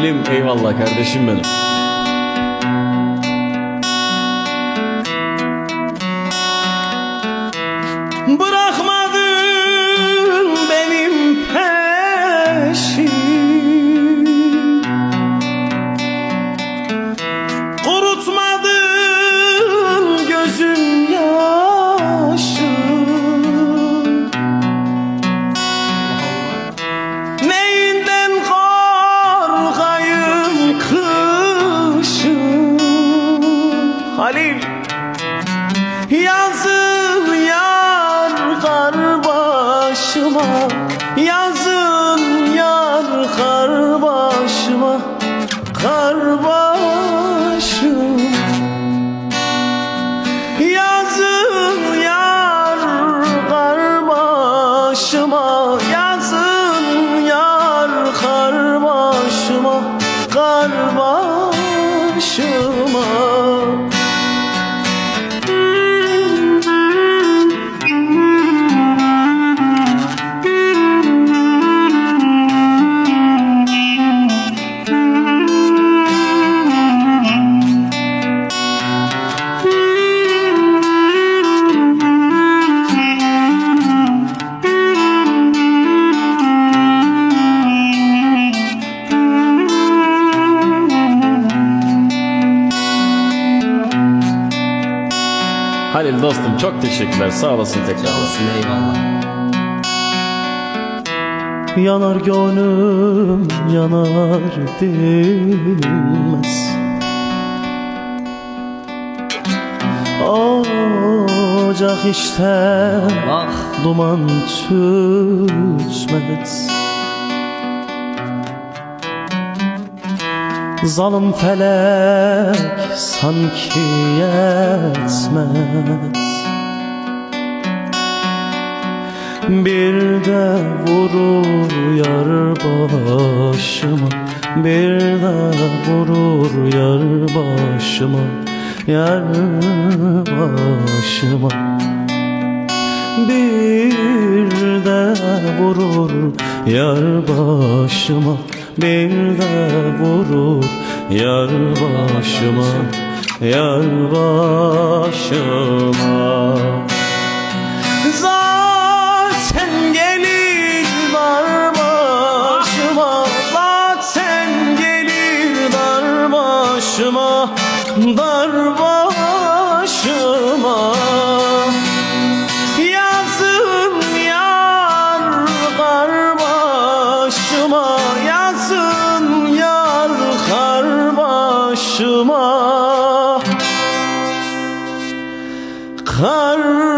Halil'im eyvallah kardeşim benim. Yazın yar kar başıma Yazın yar kar başıma Kar başıma Yazın yar kar başıma Yazın yar kar başıma Kar başıma Halil dostum çok teşekkürler sağ olasın tekrar. Olsun eyvallah. Yanar gönlüm yanar dinmez Ocak işte Ah duman tütmez Zalim felek sanki yetmez. Bir de vurur yar başıma Bir de vurur yar başıma Yar başıma. Bir de vurur yar başıma bir de vurur Yar başıma, yar başıma. Zaten gelir dar başıma Zaten gelir dar başıma Dar başıma. Har